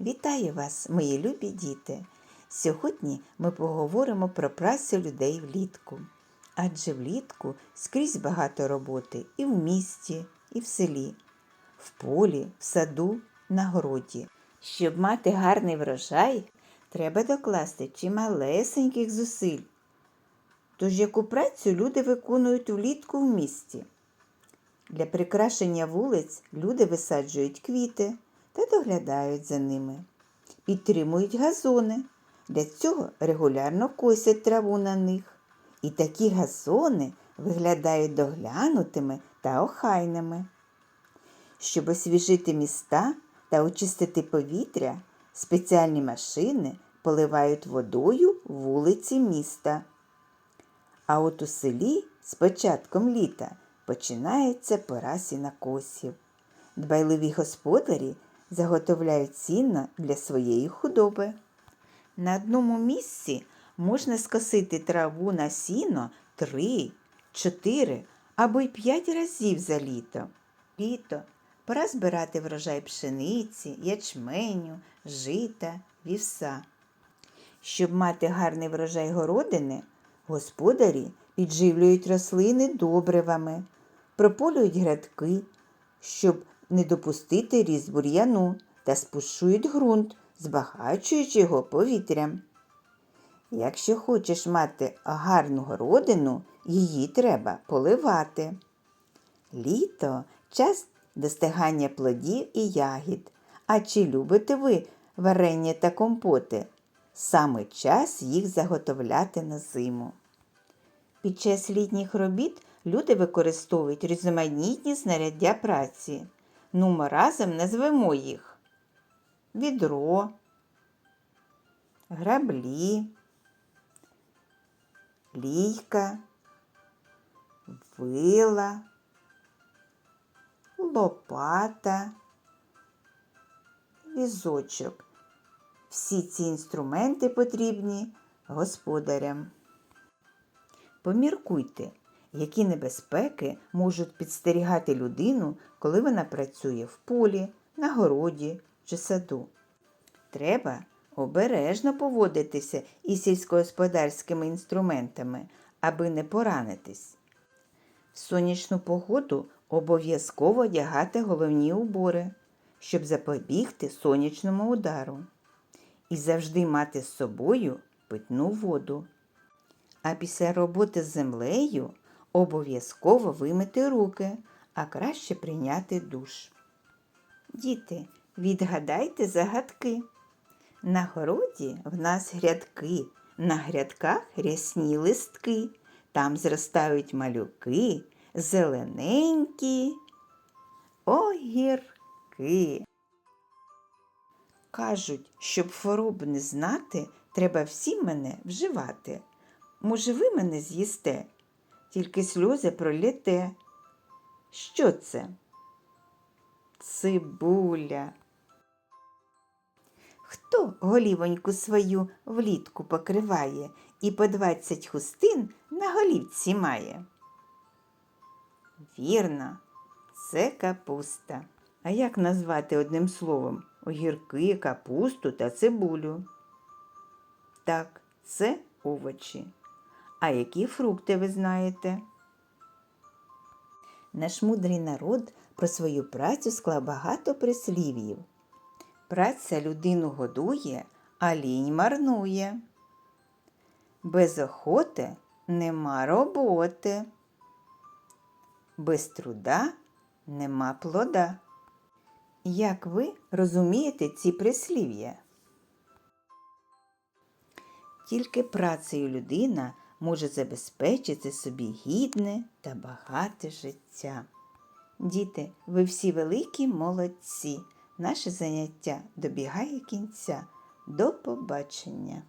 Вітаю вас, мої любі діти! Сьогодні ми поговоримо про працю людей влітку. Адже влітку скрізь багато роботи і в місті, і в селі, в полі, в саду, на городі. Щоб мати гарний врожай, треба докласти чималесеньких зусиль. Тож яку працю люди виконують влітку в місті? Для прикрашення вулиць люди висаджують квіти та доглядають за ними, підтримують газони. Для цього регулярно косять траву на них. І такі газони виглядають доглянутими та охайними. Щоб освіжити міста та очистити повітря, спеціальні машини поливають водою вулиці міста. А от у селі з початком літа починається пора сінокосів. Дбайливі господарі заготовляють сіно для своєї худоби. На одному місці можна скосити траву на сіно три, чотири або й п'ять разів за літо. Літо пора збирати врожай пшениці, ячменю, жита, вівса. Щоб мати гарний врожай городини, господарі підживлюють рослини добривами, прополюють грядки, щоб не допустити ріст бур'яну та спушують ґрунт, збагачуючи його повітрям. Якщо хочеш мати гарну городину, її треба поливати. Літо час достигання плодів і ягід. А чи любите ви варення та компоти? Саме час їх заготовляти на зиму. Під час літніх робіт люди використовують різноманітні знаряддя праці. Ну, ми разом назвемо їх відро, граблі, лійка, вила, лопата, візочок. Всі ці інструменти потрібні господарям. Поміркуйте, які небезпеки можуть підстерігати людину, коли вона працює в полі, на городі чи саду. Треба обережно поводитися із сільськогосподарськими інструментами, аби не поранитись. В сонячну погоду обов'язково одягати головні убори, щоб запобігти сонячному удару. І завжди мати з собою питну воду. А після роботи з землею обов'язково вимити руки, а краще прийняти душ. Діти, відгадайте загадки. На городі в нас грядки, на грядках рясні листки, там зростають малюки, зелененькі огірки. Кажуть, щоб хвороб не знати, треба всім мене вживати. Може, ви мене з'їсте, тільки сльози проліте. Що це? Цибуля. Хто голівоньку свою влітку покриває і по двадцять хустин на голівці має? Вірно, це капуста. А як назвати одним словом огірки, капусту та цибулю? Так, це овочі. А які фрукти ви знаєте? Наш мудрий народ про свою працю склав багато прислів'їв. Праця людину годує, а лінь марнує. Без охоти нема роботи. Без труда нема плода. Як ви розумієте ці прислів'я? Тільки працею людина може забезпечити собі гідне та багате життя. Діти, ви всі великі молодці. Наше заняття добігає кінця. До побачення!